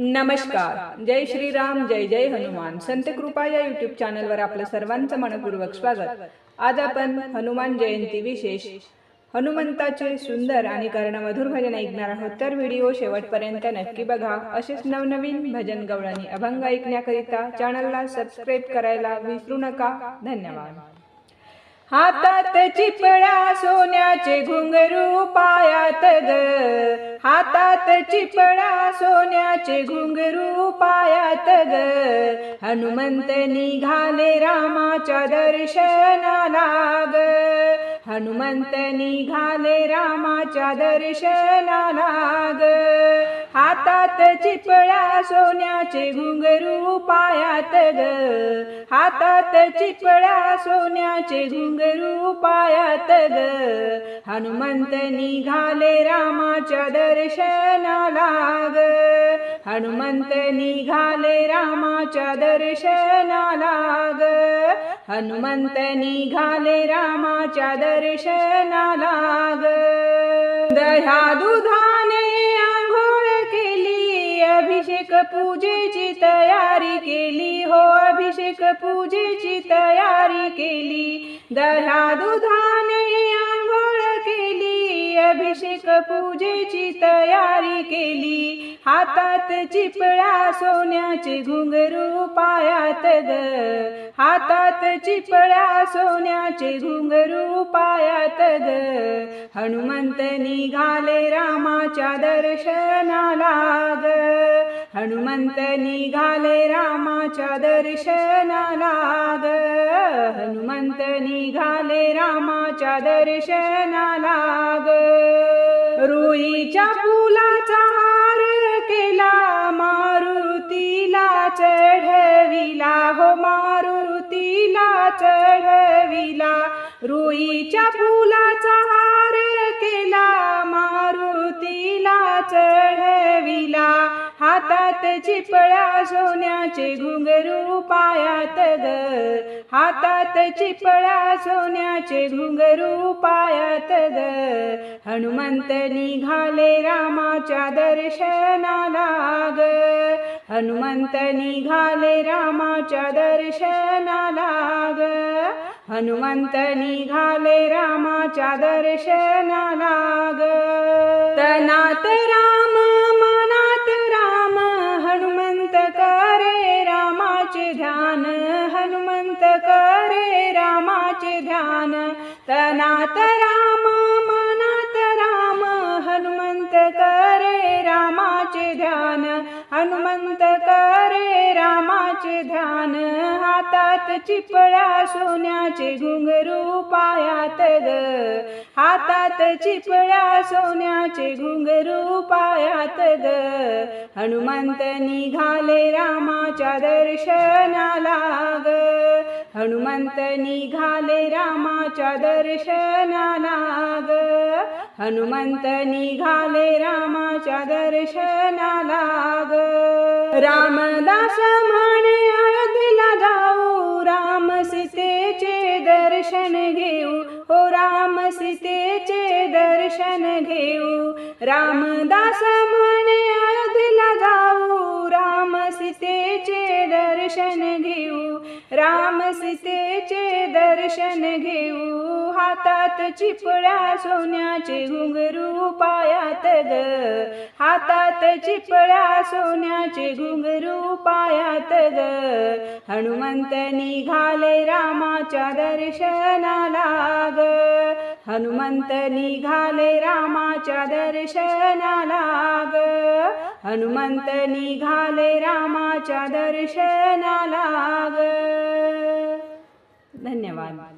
नमस्कार. जय श्रीराम जय जय हनुमान. संत कृपा या युट्यूब चॅनलवर आपलं सर्वांचं मनपूर्वक स्वागत. आज आपण हनुमान जयंती विशेष हनुमंताचे सुंदर आणि कर्णमधुर भजन ऐकणार आहोत. तर व्हिडिओ शेवटपर्यंत नक्की बघा. असेच नवनवीन भजन गवळणी अभंग ऐकण्याकरिता चॅनलला सबस्क्राईब करायला विसरू नका. धन्यवाद. हातात चिपळा सोन्याचे घुंगरू पायात ग. हातात चिपळा सोन्याचे घुंगरू पायात ग. हनुमंत निघाले रामाच्या दर्शनाला ग. हनुमंत निघाले रामाच्या दर्शनाला ग. हातात चिपळा सोन्याचे घुंगरू पायात ग. हातात चिपळा सोन्याचे घुंगरू पायात ग. हनुमंत निघाले रामाच्या दर्शनाला ग. हनुमंत निघाले रामाच्या दर्शनाला ग. हनुमंत निघाले रामाच्या दर्शनाला ग. दह्या दुधाने अभिषेक पूजेची तयारी केली. हो अभिषेक पूजेची तयारी केली. दह्या दुधाने आंघोळ केली. अभिषेक पूजेची तयारी केली. हातात चिपळा सोन्याचे घुंगरू पायात ग. हातात चिपळा सोन्याचे घुंगरू पायात ग. हनुमंत निघाले रामाच्या दर्शनाला ग. हनुमंत निघाले रामाच्या दर्शनाला ग. हनुमंत निघाले रामाच्या दर्शनाला ग. रुईच्या फुलाचा हार केला मारुतीला चढविला. हो मारुतीला चढविला. रुईच्या फुलाचा हार केला मारुतीला चढ हातात चिपळा सोन्याचे घुंगरू पायात ग. हातात चिपळा सोन्याचे घुंगरू पायात ग. हनुमंत निघाले रामाच्या दर्शनाला ग. हनुमंत निघाले रामाच्या दर्शनाला ग. हनुमंत निघाले रामाच्या दर्शनाला ग. तनात राम रामाचे ध्यान. तनात राम मनात राम हनुमंत करे रामाचे ध्यान. हनुमंत करे रामाचे ध्यान. हातात चिपळा सोन्याचे घुंगरू पायात ग. हातात चिपळा सोन्याचे घुंगरू पायात ग. हनुमंत निघाले रामाच्या दर्शनाला. हनुमंत निघाले रामाच्या दर्शनाला ग हनुमंत निघाले रामाच्या दर्शनाला ग रामदास म्हणे अयोध्येला जाऊ. राम सीतेचे दर्शन घेऊ. हो राम सीतेचे दर्शन घेऊ. रामदास म्हणे अयोध्येला जाऊ. दर्शन घेऊ. राम सीतेचे दर्शन घेऊ. हातात चिपळा सोन्याचे घुंगरू पायात ग. हातात चिपळा सोन्याचे घुंगरू पायात ग. हनुमंत निघाले रामाच्या दर्शनाला ग. हनुमंत निघाले रामाच्या दर्शनाला ग. हनुमंत निघाले रामाच्या दर्शनाला ग. धन्यवाद.